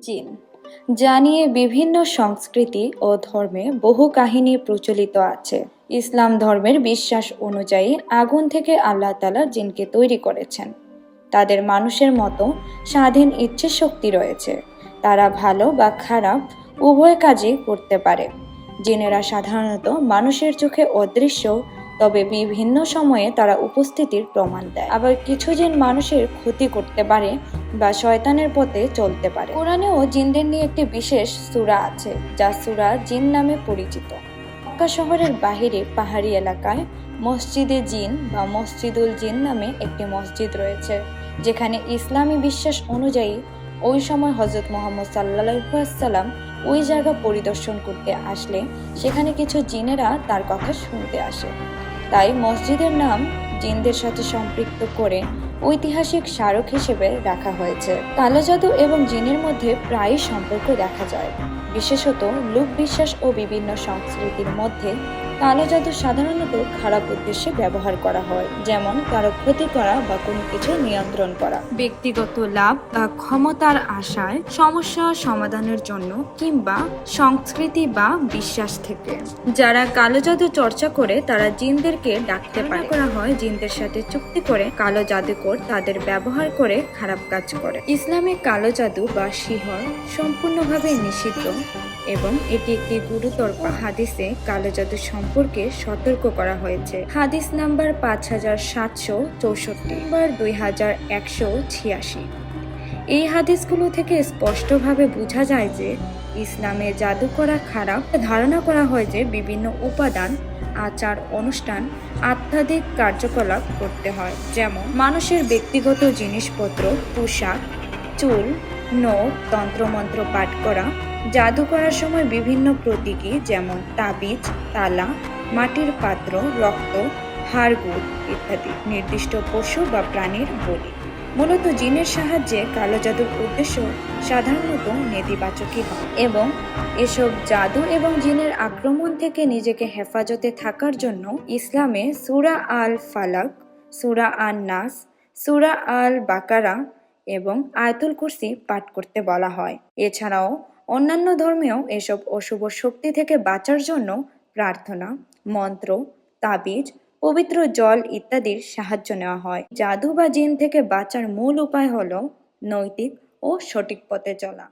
জিন যা নিয়ে বিভিন্ন সংস্কৃতি ও ধর্মে বহু কাহিনী প্রচলিত আছে। ইসলাম ধর্মের বিশ্বাস অনুযায়ী আগুন থেকে আল্লাহ তালা জিনকে তৈরি করেছেন। তাদের মানুষের মতো স্বাধীন ইচ্ছে শক্তি রয়েছে। তারা ভালো বা খারাপ উভয় কাজই করতে পারে। জিনেরা সাধারণত মানুষের চোখে অদৃশ্য, তবে বিভিন্ন সময়ে তারা উপস্থিতির প্রমাণ দেয়। আবার কিছু জিন মানুষের ক্ষতি করতে পারে বা শয়তানের পথে চলতে পারে। কোরআনেও জিনদের নিয়ে একটি বিশেষ সূরা আছে, যা সূরা জিন নামে পরিচিত। মক্কা শহরের বাহিরে পাহাড়ি এলাকায় মসজিদে জিন বা মসজিদুল জিন নামে একটি মসজিদ রয়েছে, যেখানে ইসলামী বিশ্বাস অনুযায়ী ওই সময় হজরত মোহাম্মদ সাল্লাহাম ওই জায়গা পরিদর্শন করতে আসলে, সেখানে কিছু জিনেরা তার কথা শুনতে আসে। তাই মসজিদের নাম জিনদের সাথে সম্পৃক্ত করে ঐতিহাসিক স্মারক হিসেবে রাখা হয়েছে। কালো এবং জিনের মধ্যে প্রায়ই সম্পর্ক দেখা যায়। বিশেষত লোক বিশ্বাস ও বিভিন্ন সংস্কৃতির মধ্যে কালো জাদু সাধারণত খারাপ উদ্দেশ্যে ব্যবহার করা হয় যেমন কারও ক্ষতি করা বা কোনো কিছু নিয়ন্ত্রণ করা। ব্যক্তিগত লাভ বা ক্ষমতার আশায় সমস্যা সমাধানের জন্য কিংবা সংস্কৃতি বা বিশ্বাস থেকে। যারা কালো জাদু চর্চা করে তারা জিনদেরকে ডাকতে পারে। করা হয় জিনদের সাথে চুক্তি করে কালো জাদুকর তাদের ব্যবহার করে খারাপ কাজ করে। ইসলামে কালো জাদু বা শিহর সম্পূর্ণভাবে নিষিদ্ধ এবং এটি একটি গুরুতর হাদিসে কালো জাদু সম্পর্কে সতর্ক করা হয়েছে। হাদিস নাম্বার পাঁচ হাজার সাতশো চৌষট্টি বার দুই হাজার একশো ছিয়াশি। এই হাদিসগুলো থেকে স্পষ্টভাবে বোঝা যায় যে ইসলামে জাদু করা খারাপ। ধারণা করা হয় যে বিভিন্ন উপাদান, আচার, অনুষ্ঠান, আধ্যাত্মিক কার্যকলাপ করতে হয়। যেমন মানুষের ব্যক্তিগত জিনিসপত্র, পোশাক, চুল, নখ, তন্ত্রমন্ত্র পাঠ করা জাদু করার সময় বিভিন্ন প্রতীকী যেমন তাবিজ, তালা, মাটির পাত্র, রক্ত, হাড়গুড় ইত্যাদি নির্দিষ্ট পশু বা প্রাণীর বলি। মূলত জিনের সাহায্যে কালো জাদুর উদ্দেশ্য সাধারণত নেতিবাচকই হয় এবং এসব জাদু এবং জিনের আক্রমণ থেকে নিজেকে হেফাজতে থাকার জন্য ইসলামে সুরা আল ফালাক সুরা আন নাস সুরা আল বাকারা এবং আয়তুল কুরসি পাঠ করতে বলা হয়। এছাড়াও অন্যান্য ধর্মেও এসব অশুভ শক্তি থেকে বাঁচার জন্য প্রার্থনা, মন্ত্র, তাবিজ, পবিত্র জল ইত্যাদির সাহায্য নেওয়া হয়। জাদু বা জিন থেকে বাঁচার মূল উপায় হল নৈতিক ও সঠিক পথে চলা।